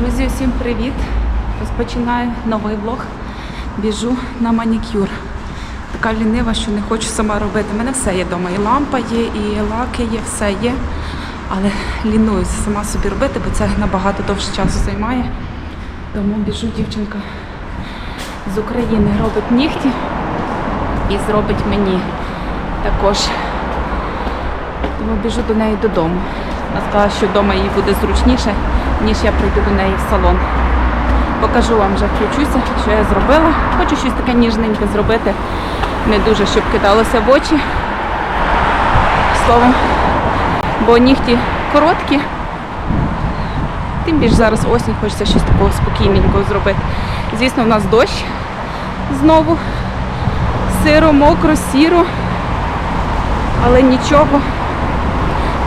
Друзі, всім привіт! Розпочинаю новий влог. Біжу на манікюр. Така лінива, що не хочу сама робити. У мене все є вдома. І лампа є, і лаки є, все є. Але лінуюся сама собі робити, бо це набагато довше часу займає. Тому біжу дівчинка з України робить нігті і зробить мені також. Тому біжу до неї додому. Вона сказала, що вдома їй буде зручніше, ніж я прийду до неї в салон. Покажу вам вже включуся, що я зробила. Хочу щось таке ніжненьке зробити. Не дуже, щоб кидалося в очі. Словом, бо нігті короткі. Тим більше зараз осінь, хочеться щось такого спокійненького зробити. Звісно, в нас дощ знову. Сиро, мокро, сіро. Але нічого.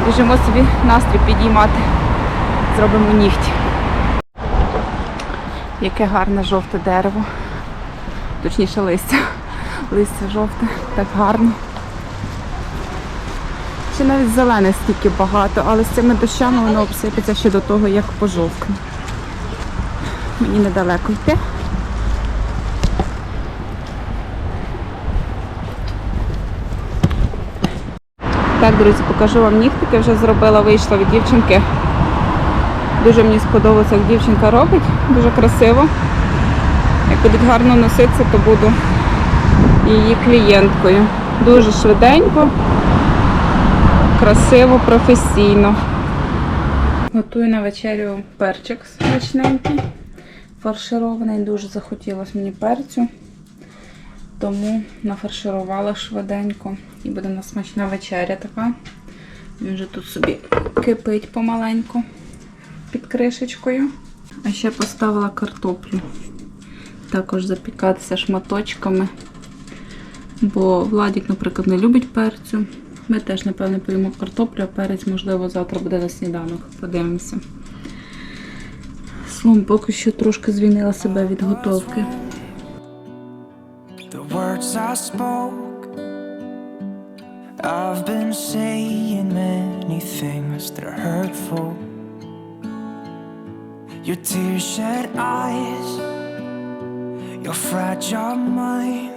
Біжимо собі настрій підіймати. Зробимо нігті. Яке гарне жовте дерево. Точніше листя. Листя жовте, так гарно. Ще навіть зелене стільки багато, але з цими дощами воно обсипеться ще до того, як пожовкне. Мені недалеко йти. Так, друзі, покажу вам нігтики. Вже зробила, вийшла від дівчинки. Дуже мені сподобалося, як дівчинка робить. Дуже красиво. Як будуть гарно носитися, то буду її клієнткою. Дуже швиденько, красиво, професійно. Готую на вечерю перчик смачненький, фарширований. Дуже захотілося мені перцю. Тому нафарширувала швиденько. І буде у нас смачна вечеря така. Він вже тут собі кипить помаленьку під кришечкою. А ще поставила картоплю. Також запікатися шматочками. Бо Владік, наприклад, не любить перцю. Ми теж, напевно, поїмо картоплю, а перець, можливо, завтра буде на сніданок. Подивимося. Словом, поки що трошки звільнила себе від готовки. I've been saying many things that are hurtful. Your tear shed eyes, your fragile mind.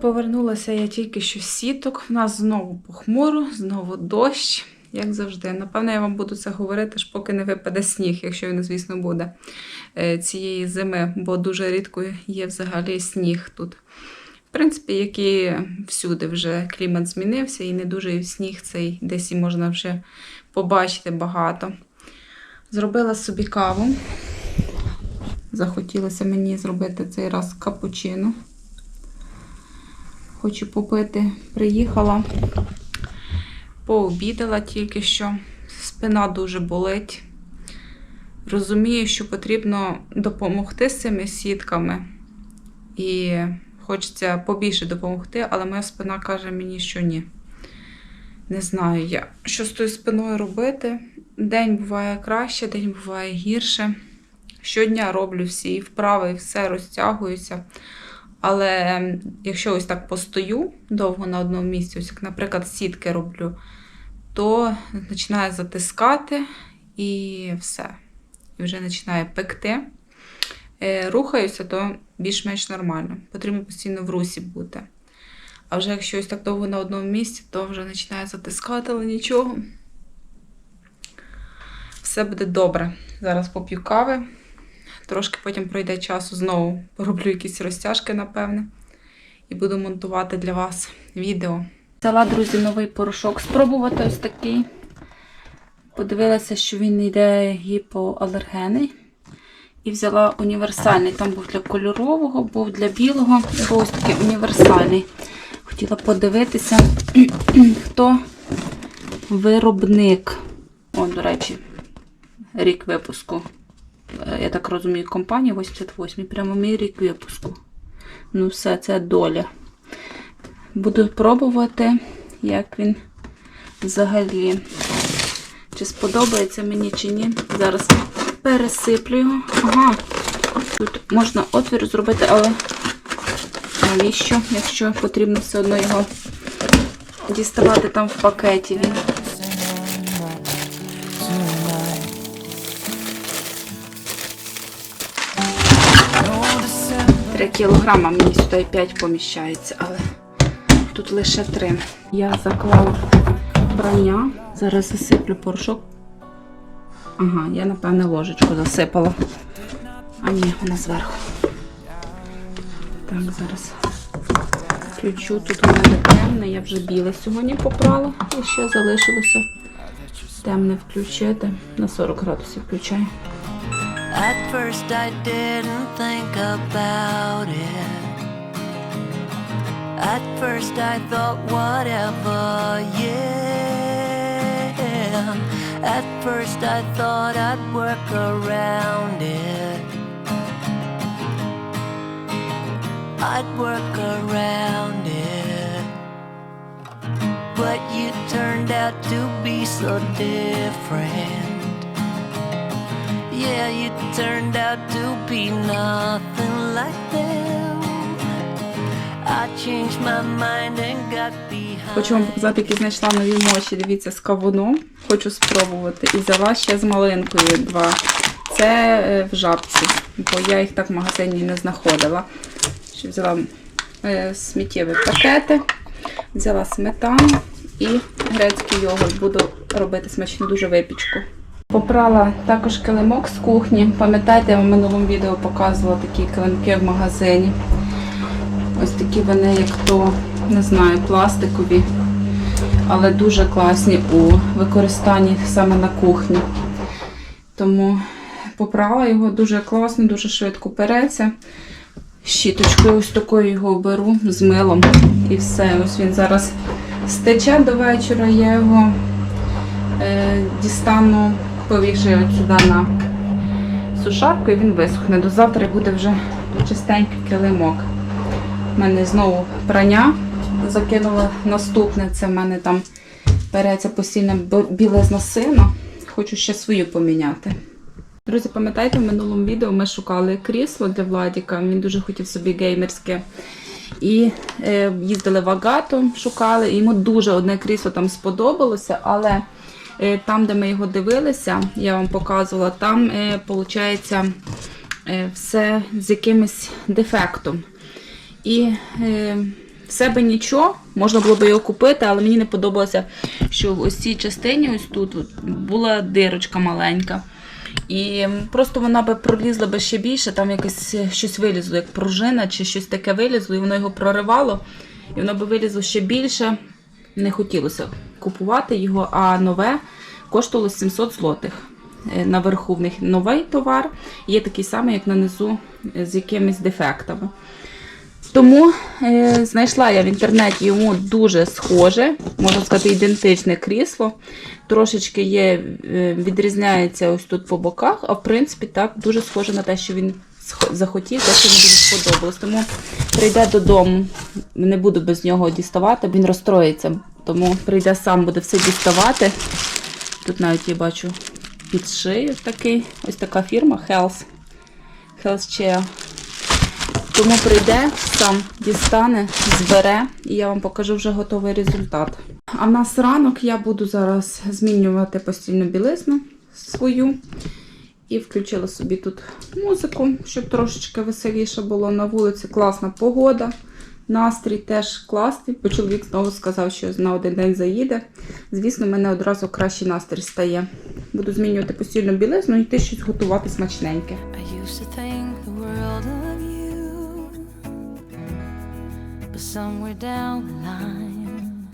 Повернулася я тільки що сіток. В нас знову похмуро, знову дощ, як завжди. Напевно, я вам буду це говорити, аж поки не випаде сніг, якщо він, звісно, буде е, цієї зими, бо дуже рідко є взагалі сніг тут. В принципі, як всюди вже клімат змінився, і не дуже і сніг цей десь і можна вже побачити багато. Зробила собі каву. Захотілося мені зробити цей раз капучино. Хочу попити. Приїхала, пообідала тільки що. Спина дуже болить. Розумію, що потрібно допомогти з цими сітками. І хочеться побільше допомогти, але моя спина каже мені, що ні. Не знаю я, що з тою спиною робити. День буває краще, день буває гірше. Щодня роблю всі вправи, і все розтягуюся. Але ем, якщо ось так постою довго на одному місці, ось як, наприклад, сітки роблю, то починає затискати і все. І вже починає пекти. Е, Рухаюся, то більш-менш нормально. Потрібно постійно в русі бути. А вже якщо ось так довго на одному місці, то вже починає затискати, але нічого. Все буде добре. Зараз поп'ю кави. Трошки потім пройде часу, знову пороблю якісь розтяжки, напевне, і буду монтувати для вас відео. Взяла, друзі, новий порошок спробувати ось такий. Подивилася, що він йде гіпоалергенний. І взяла універсальний. Там був для кольорового, був для білого, був ось такий універсальний. Хотіла подивитися, хто виробник. О, до речі, рік випуску. Я так розумію, компанія 88 прямо мій рік випуску. Ну, все, це доля. Буду пробувати, як він взагалі. Чи сподобається мені, чи ні. Зараз пересиплюю. Ага, тут можна отвір зробити, але навіщо, якщо потрібно все одно його діставати там в пакеті. він. Кілограма мені сюди 5 поміщається, але тут лише три. Я заклав брання, зараз засиплю порошок. Ага, я напевне ложечку засипала. А ні, вона зверху. Так, зараз включу. Тут у мене темне, я вже біле сьогодні попрала і ще залишилося темне включити. На 40 градусів включаю. At first I didn't think about it. At first I thought whatever, yeah. At first I thought I'd work around it. I'd work around it. But you turned out to be so different. Yeah, you turned out to be nothing like them. I changed my mind and got behind. Хочу вам показати, які знайшла нові мочі. Дивіться, з кавуном. Хочу спробувати. І взяла ще з малинкою два. Це е, в жабці, бо я їх так в магазині не знаходила. Ще взяла е, сміттєві пакети, взяла сметану і грецький йогурт. Буду робити смачну дуже випічку. Попрала також килимок з кухні. Пам'ятаєте, я в минулому відео показувала такі килимки в магазині. Ось такі вони, як то, не знаю, пластикові, але дуже класні у використанні саме на кухні. Тому попрала його дуже класно, дуже швидко переться. Щіточкою ось такою його беру з милом і все. Ось він зараз стече до вечора. Я його е, дістану, от сюди на сушарку і він висохне. До завтра буде вже чистенький килимок. У мене знову прання закинула наступне. Це в мене там береться постійно білизна сина. Хочу ще свою поміняти. Друзі, пам'ятаєте, в минулому відео ми шукали крісло для Владіка. Він дуже хотів собі геймерське. І е, їздили в Агату, шукали. Йому дуже одне крісло там сподобалося, але е, там, де ми його дивилися, я вам показувала, там е, виходить е, все з якимось дефектом. І е, в себе нічого, можна було б його купити, але мені не подобалося, що в ось цій частині, ось тут, була дирочка маленька. І просто вона би пролізла би ще більше, там якось е, щось вилізло, як пружина чи щось таке вилізло, і воно його проривало, і воно би вилізло ще більше. Не хотілося купувати його, а нове коштувало 700 злотих. Е, Наверху в них новий товар, є такий самий, як на низу, е, з якимись дефектами. Тому е, знайшла я в інтернеті йому дуже схоже, можна сказати, ідентичне крісло. Трошечки є, е, відрізняється ось тут по боках, а в принципі так дуже схоже на те, що він захотів, те, що мені дуже сподобалось. Тому прийде додому, не буду без нього діставати, він розстроїться. Тому прийде сам, буде все діставати. Тут навіть я бачу під шию такий, ось така фірма Health. Health Chair. Тому прийде, сам дістане, збере, і я вам покажу вже готовий результат. А в нас ранок я буду зараз змінювати постільну білизну свою. І включила собі тут музику, щоб трошечки веселіше було на вулиці. Класна погода. Настрій теж класний, бо чоловік знову сказав, що на один день заїде. Звісно, в мене одразу кращий настрій стає. Буду змінювати постільну білизну і йти щось готувати смачненьке. Somewhere down the line,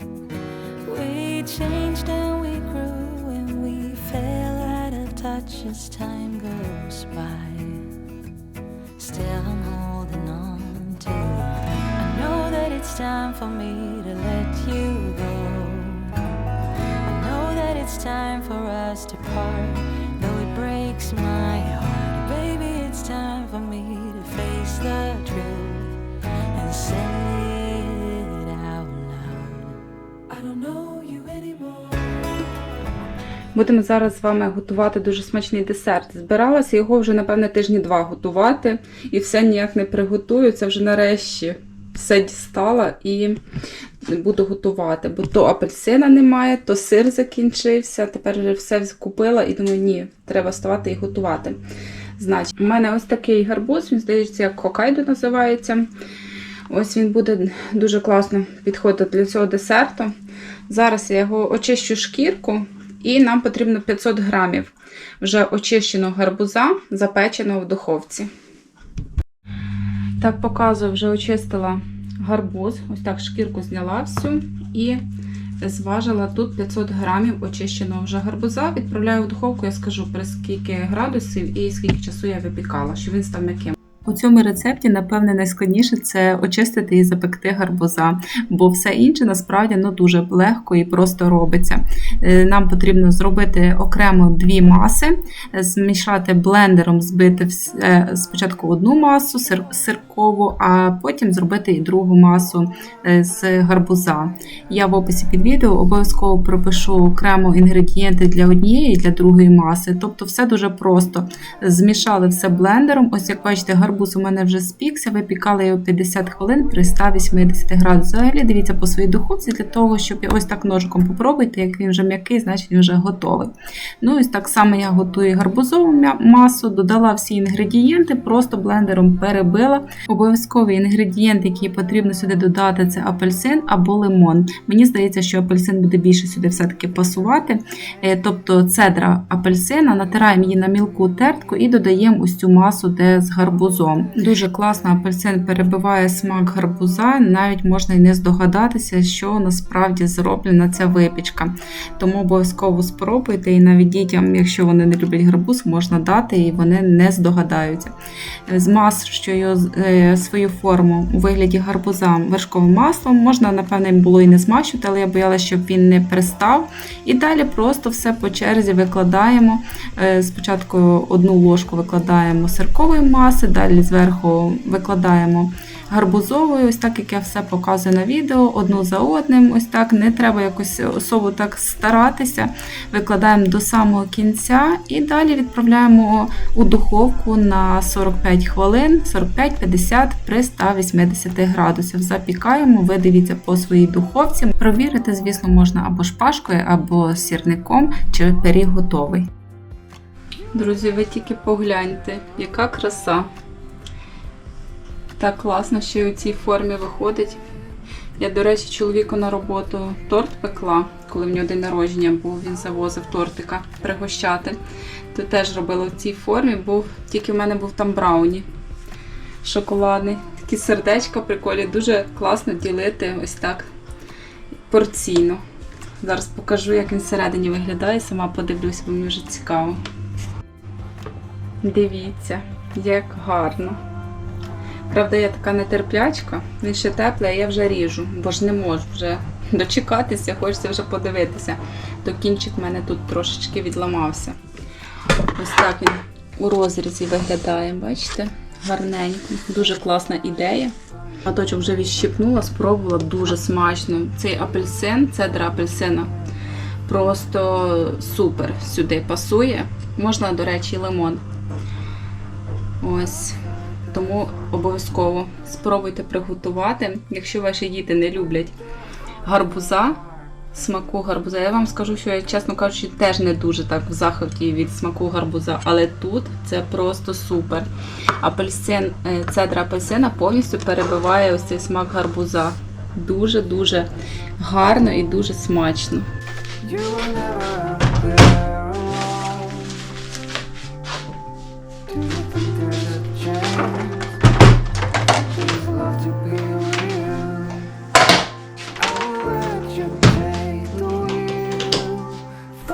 we changed and we grew and we fell out of touch as time goes by. Still, I'm holding on to. I know that it's time for me to let you go. I know that it's time for us to part, though it breaks my heart. Baby, it's time for me to face the Будемо зараз з вами готувати дуже смачний десерт. Збиралася його вже, напевне, тижні два готувати, і все ніяк не приготую. Це вже нарешті все дістала і буду готувати. Бо то апельсина немає, то сир закінчився. Тепер вже все купила і думаю, ні, треба ставати і готувати. Значить, у мене ось такий гарбуз, він здається, як хокайдо називається. Ось він буде дуже класно підходити для цього десерту. Зараз я його очищу шкірку, і нам потрібно 500 грамів вже очищеного гарбуза, запеченого в духовці. Так, показую, вже очистила гарбуз. Ось так шкірку зняла всю і зважила тут 500 грамів очищеного вже гарбуза. Відправляю в духовку, я скажу при скільки градусів і скільки часу я випікала, щоб він став м'яким. У цьому рецепті, напевне, найскладніше це очистити і запекти гарбуза, бо все інше насправді ну, дуже легко і просто робиться. Е, Нам потрібно зробити окремо дві маси, е, змішати блендером, збити е, спочатку одну масу сир- сиркову, а потім зробити і другу масу з гарбуза. Я в описі під відео обов'язково пропишу окремо інгредієнти для однієї і для другої маси. Тобто все дуже просто. Змішали все блендером. Ось як бачите, гарбуз у мене вже спікся, випікали його 50 хвилин при 180 градусах. Взагалі дивіться по своїй духовці для того, щоб ось так ножиком попробуйте, як він вже м'який, значить він вже готовий. Ну ось так само я готую гарбузову масу, додала всі інгредієнти, просто блендером перебила. Обов'язковий інгредієнт, який потрібно сюди додати, це апельсин або лимон. Мені здається, що апельсин буде більше сюди все-таки пасувати. Е, Тобто цедра апельсина, натираємо її на мілку тертку і додаємо ось цю масу, де з гарбузом. Дуже класно апельсин перебиває смак гарбуза, навіть можна і не здогадатися, що насправді зроблена ця випічка. Тому обов'язково спробуйте, і навіть дітям, якщо вони не люблять гарбуз, можна дати і вони не здогадаються. Змащую е, свою форму у вигляді гарбуза вершковим маслом. Можна, напевне, було і не змащувати, але я боялася, щоб він не пристав. І далі просто все по черзі викладаємо. Е, Спочатку одну ложку викладаємо сиркової маси, далі зверху викладаємо гарбузовою, ось так як я все показую на відео, одну за одним. Ось так не треба якось особо так старатися. Викладаємо до самого кінця і далі відправляємо у духовку на 45 хвилин, 45-50 при 180 градусів. Запікаємо, ви дивіться по своїй духовці. Провірити, звісно, можна або шпажкою, або сірником, чи пиріг готовий. Друзі, ви тільки погляньте, яка краса. Так класно, що й у цій формі виходить. Я, до речі, чоловіку на роботу торт пекла, коли в нього день народження був, він завозив тортика пригощати. То теж робила в цій формі, був, тільки в мене був там брауні шоколадний. Такі сердечка приколі, дуже класно ділити ось так порційно. Зараз покажу, як він всередині виглядає, сама подивлюся, бо мені вже цікаво. Дивіться, як гарно. Правда, я така нетерплячка, він ще теплий, а я вже ріжу, бо ж не можу вже дочекатися, хочеться вже подивитися. То кінчик в мене тут трошечки відламався. Ось так він у розрізі виглядає, бачите? Гарненько. Дуже класна ідея. Маточок вже відщипнула, спробувала дуже смачно. Цей апельсин, цедра апельсина, просто супер сюди пасує. Можна, до речі, лимон. Ось. Тому обов'язково спробуйте приготувати. Якщо ваші діти не люблять гарбуза, смаку гарбуза, я вам скажу, що я, чесно кажучи, теж не дуже так в захваті від смаку гарбуза, але тут це просто супер. Апельсин, е, цедра апельсина повністю перебиває ось цей смак гарбуза. Дуже-дуже гарно і дуже смачно.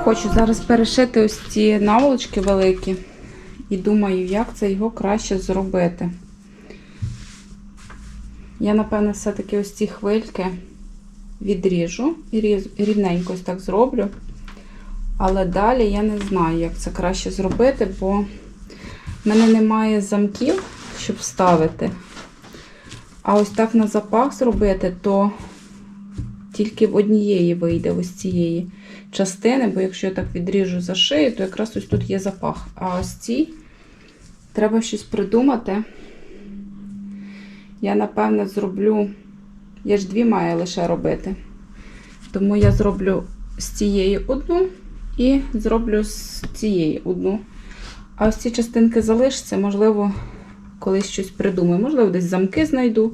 Хочу зараз перешити ось ці наволочки великі і думаю, як це його краще зробити. Я, напевно, все-таки ось ці хвильки відріжу і рівненько ось так зроблю. Але далі я не знаю, як це краще зробити, бо в мене немає замків, щоб вставити. А ось так на запах зробити, то тільки в однієї вийде ось цієї частини, бо якщо я так відріжу за шию, то якраз ось тут є запах. А ось цій треба щось придумати, я напевне зроблю. Я ж дві маю лише робити. Тому я зроблю з цієї одну і зроблю з цієї одну. А ось ці частинки залишаться, можливо, колись щось придумаю. Можливо, десь замки знайду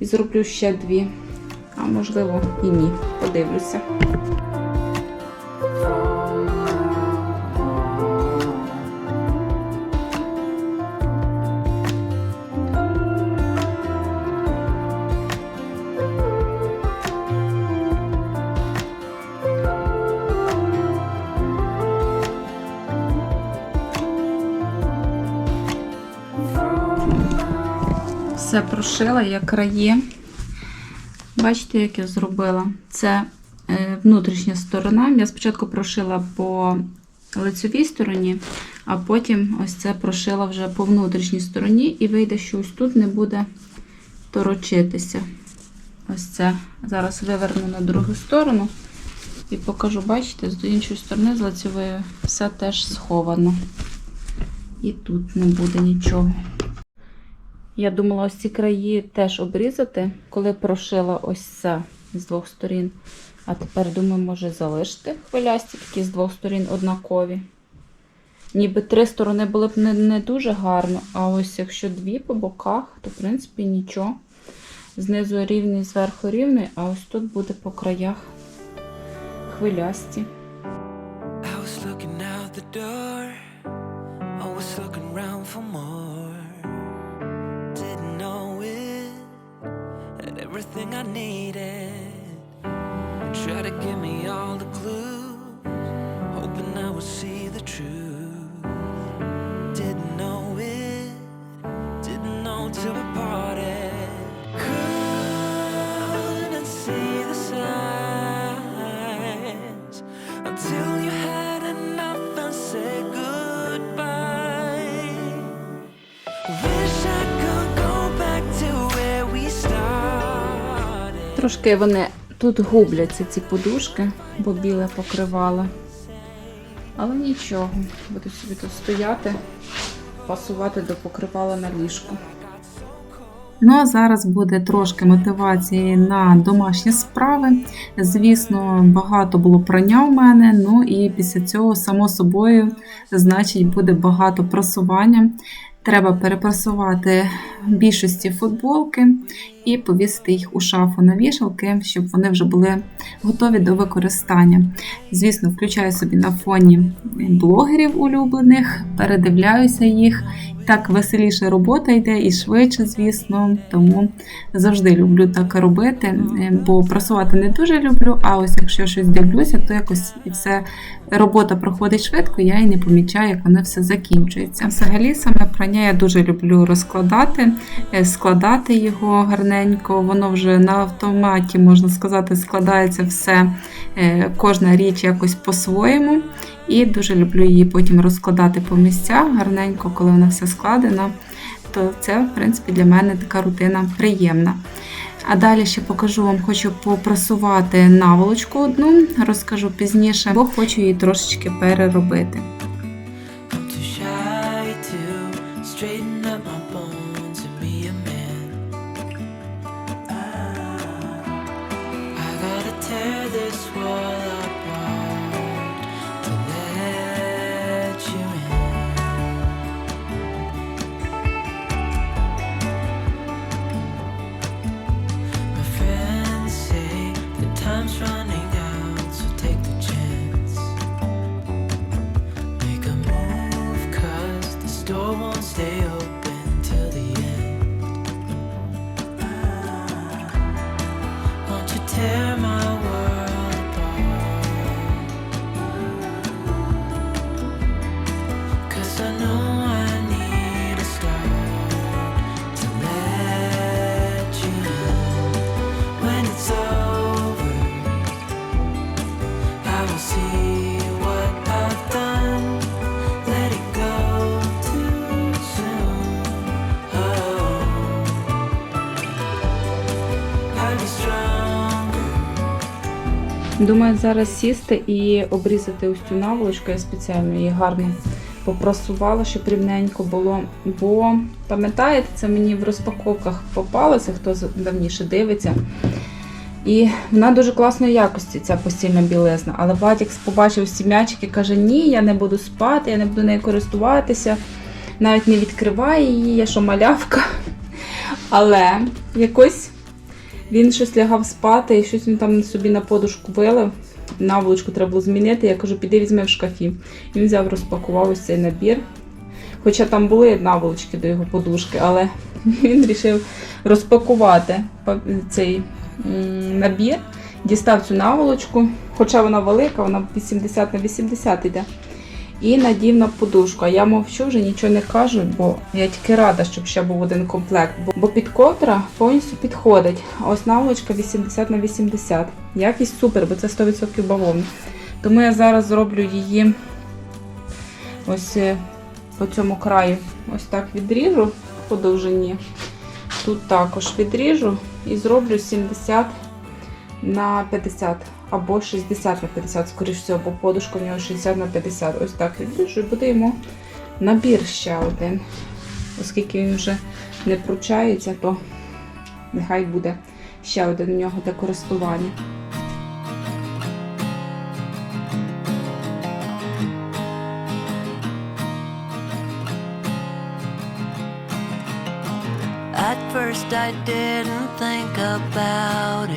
і зроблю ще дві. А можливо, і ні. Подивлюся. Все прошила, я краї. Бачите, як я зробила? Це е, внутрішня сторона. Я спочатку прошила по лицевій стороні, а потім ось це прошила вже по внутрішній стороні, і вийде, що ось тут не буде торочитися. Ось це. Зараз виверну на другу сторону і покажу, бачите, з іншої сторони, з лицевої, все теж сховано. І тут не буде нічого. Я думала ось ці краї теж обрізати, коли прошила ось це з двох сторін. А тепер думаю, може залишити хвилясті такі з двох сторін однакові. Ніби три сторони були б не, не дуже гарно, а ось якщо дві по боках, то в принципі нічого. Знизу рівний, зверху рівний, а ось тут буде по краях хвилясті. I was looking out the door, always looking round for everything I needed. Try to give me all the clues, hoping I would see the truth. Трошки вони тут губляться, ці подушки, бо біле покривало. Але нічого, буду собі тут стояти, пасувати до покривала на ліжку. Ну, а зараз буде трошки мотивації на домашні справи. Звісно, багато було прання в мене. Ну і після цього, само собою, значить, буде багато просування. Треба перепрасувати більшості футболки і повісити їх у шафу на вішалки, щоб вони вже були готові до використання. Звісно, включаю собі на фоні блогерів улюблених, передивляюся їх. Так веселіше робота йде і швидше, звісно. Тому завжди люблю так робити, бо прасувати не дуже люблю. А ось якщо щось дивлюся, то якось все робота проходить швидко, я і не помічаю, як воно все закінчується. Взагалі, саме прання я дуже люблю розкладати, е, складати його гарненько. Воно вже на автоматі, можна сказати, складається все, е, кожна річ якось по-своєму. І дуже люблю її потім розкладати по місцях гарненько, коли вона вся складена. То це, в принципі, для мене така рутина приємна. А далі ще покажу вам, хочу попрасувати наволочку одну, розкажу пізніше, бо хочу її трошечки переробити. Думаю, зараз сісти і обрізати ось цю наволочку. Я спеціально її гарно попрасувала, щоб рівненько було. Бо, пам'ятаєте, це мені в розпаковках попалося, хто давніше дивиться. І вона дуже класної якості, ця постільна білизна. Але Владік побачив всі м'ячики, каже: Ні, я не буду спати, я не буду нею користуватися, навіть не відкриває її, я що малявка. Але якось він щось лягав спати і щось він там собі на подушку вилив. Наволочку треба було змінити. Я кажу, піди візьми в шкафі. Він взяв, розпакував ось цей набір. Хоча там були наволочки до його подушки, але він вирішив розпакувати цей набір, дістав цю наволочку, хоча вона велика, вона 80 на 80 йде. І надів на подушку. А я мовчу, вже нічого не кажу, бо я тільки рада, щоб ще був один комплект. Бо- під ковдра повністю підходить. А ось наволочка 80 на 80. Якість супер, бо це 100% бавовна. Тому я зараз зроблю її ось е, по цьому краю. Ось так відріжу по довжині. Тут також відріжу і зроблю 70 на 50 або 60 на 50, скоріш всього, бо подушка в нього 60 на 50. Ось так відріжу і буде йому набір ще один. Оскільки він вже не пручається, то нехай буде ще один у нього для користування. I didn't think about it.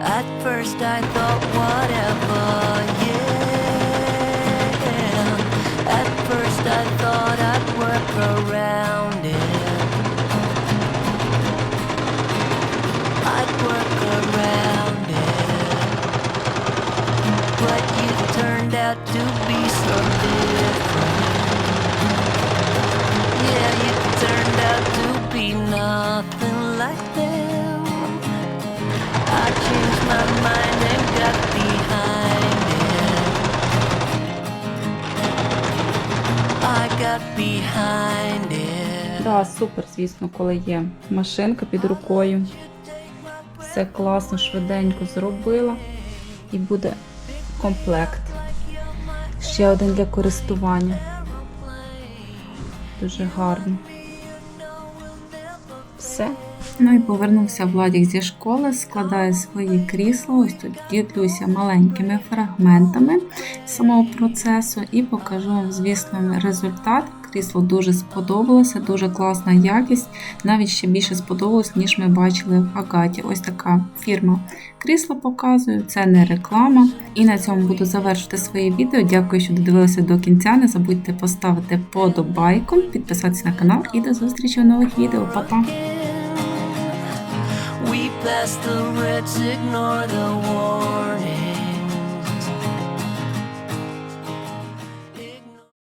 At first, I thought, whatever, yeah. At first, I thought I'd work around it. I'd work around it. But you turned out to be so nothing like them. I changed my mind and got behind it. I got behind it. Да, супер, звісно, коли є машинка під рукою. Все класно, швиденько зробила. І буде комплект. Ще один для користування. Дуже гарно. Все. Ну і повернувся Владік зі школи, складає свої крісла. Ось тут ділюся маленькими фрагментами самого процесу і покажу вам, звісно, результат. Крісло дуже сподобалося, дуже класна якість. Навіть ще більше сподобалось, ніж ми бачили в Агаті. Ось така фірма крісло показую, це не реклама. І на цьому буду завершити своє відео. Дякую, що додивилися до кінця. Не забудьте поставити подобайку, підписатися на канал і до зустрічі у нових відео. Па-па! past the rich, ignore the warning.